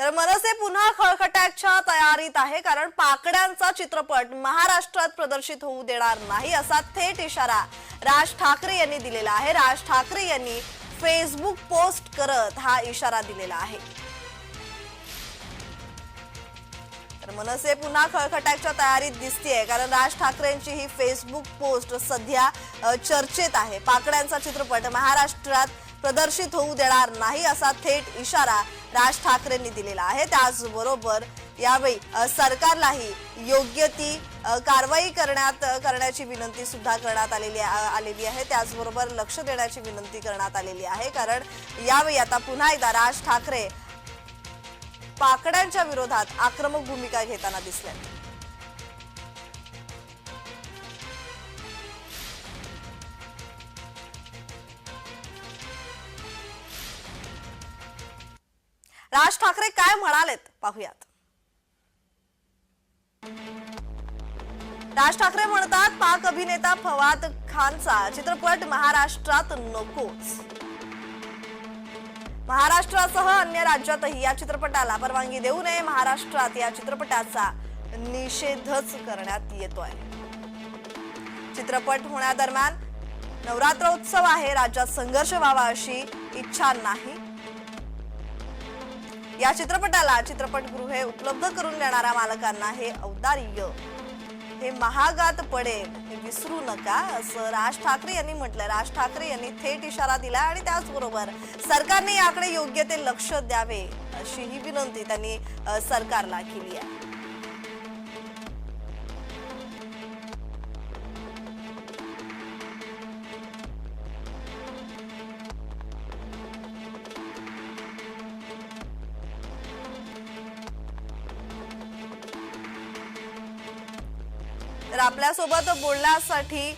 तर मनसे पुन्हा खळखट्याच्या तयारीत आहे कारण पाकड्यांचा चित्रपट महाराष्ट्रात प्रदर्शित होऊ देणार नाही असा थेट इशारा राज ठाकरे यांनी दिलेला आहे. राज ठाकरे यांनी फेसबुक पोस्ट करत हा इशारा दिलेला आहे. तर मनसे पुन्हा खळखटाच्या तयारीत दिसतीये कारण राज ठाकरेंची ही फेसबुक पोस्ट सध्या चर्चेत आहे. पाकड्यांचा चित्रपट महाराष्ट्रात प्रदर्शित होऊ देणार नाही असा थेट इशारा राज ठाकरेंनी दिलेला आहे. त्याचबरोबर यावेळी सरकारलाही योग्य ती कारवाई करण्यात करण्याची विनंती सुद्धा करण्यात आलेली आलेली आहे. त्याचबरोबर लक्ष देण्याची विनंती करण्यात आलेली आहे. कारण यावेळी आता पुन्हा एकदा राज ठाकरे पाकड्यांच्या विरोधात आक्रमक भूमिका घेताना दिसल्या राज ठाकरे काय म्हणालेत? पाहुयात. राज ठाकरे म्हणतात पाक अभिनेता फवाद खानचा चित्रपट महाराष्ट्रात नकोच. महाराष्ट्रासह अन्य राज्यातही या चित्रपटाला परवानगी देऊ नये. महाराष्ट्रात या चित्रपटाचा निषेधच करण्यात येतोय. चित्रपट होण्यादरम्यान नवरात्रोत्सव आहे. राज्यात संघर्ष व्हावा अशी इच्छा नाही. या चित्रपटाला चित्रपटगृहे उपलब्ध करून देणाऱ्या मालकांना हे औदार्य. हे महागात पडेल हे विसरू नका असं राज ठाकरे यांनी म्हटलं राज ठाकरे यांनी थेट इशारा दिला आणि त्याचबरोबर सरकारने याकडे योग्य ते लक्ष द्यावे अशी ही विनंती त्यांनी सरकारला केली आहे. तर आपल्यासोबत बोलण्यासाठी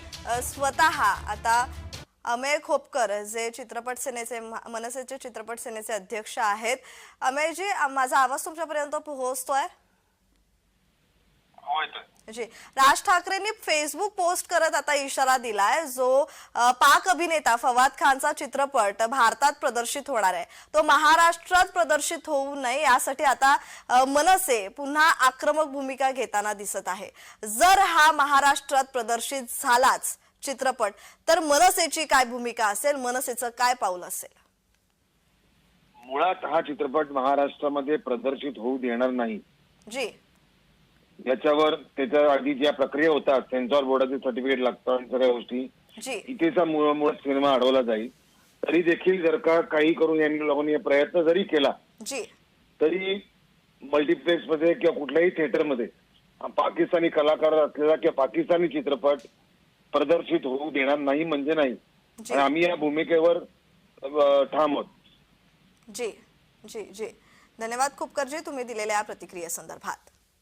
स्वतः आता अमेय खोपकर जे चित्रपट सेनेचे मनसेचे चित्रपट सेनेचे अध्यक्ष आहेत. अमेयजी माझा आवाज तुमच्यापर्यंत पोहोचतोय? हो, जी राज ठाकरेंनी फेसबुक पोस्ट करत आता इशारा दिलाय जो पाक अभिनेता फवाद खानचा चित्रपट भारतात प्रदर्शित होणार आहे. तो महाराष्ट्रात प्रदर्शित होऊ नये यासाठी आता मनसे पुन्हा आक्रमक भूमिका घेताना दिसत आहे. जर हा महाराष्ट्रात प्रदर्शित झालाच चित्रपट तर मनसेची काय भूमिका असेल? मनसेचं काय पाऊल असेल? मुळात हा चित्रपट महाराष्ट्रामध्ये प्रदर्शित होऊ देणार नाही. जी. याच्यावर त्याच्या आधी ज्या प्रक्रिया होतात. सेन्सॉर बोर्डाचे सर्टिफिकेट लागतात आणि सगळ्या गोष्टी. जी. इथेचा मुळ मुळ सिनेमा अडवला जाईल. तरी देखील जर का काही करून यांनी लोकांनी प्रयत्न जरी केला जी. तरी मल्टिप्लेक्समध्ये किंवा कुठल्याही थिएटरमध्ये पाकिस्तानी कलाकार असलेला किंवा पाकिस्तानी चित्रपट प्रदर्शित होऊ देणार नाही म्हणजे नाही. आणि आम्ही या भूमिकेवर ठाम आहोत. जी. जी. जी. धन्यवाद खूपकरजी तुम्ही दिलेल्या या प्रतिक्रियेसंदर्भात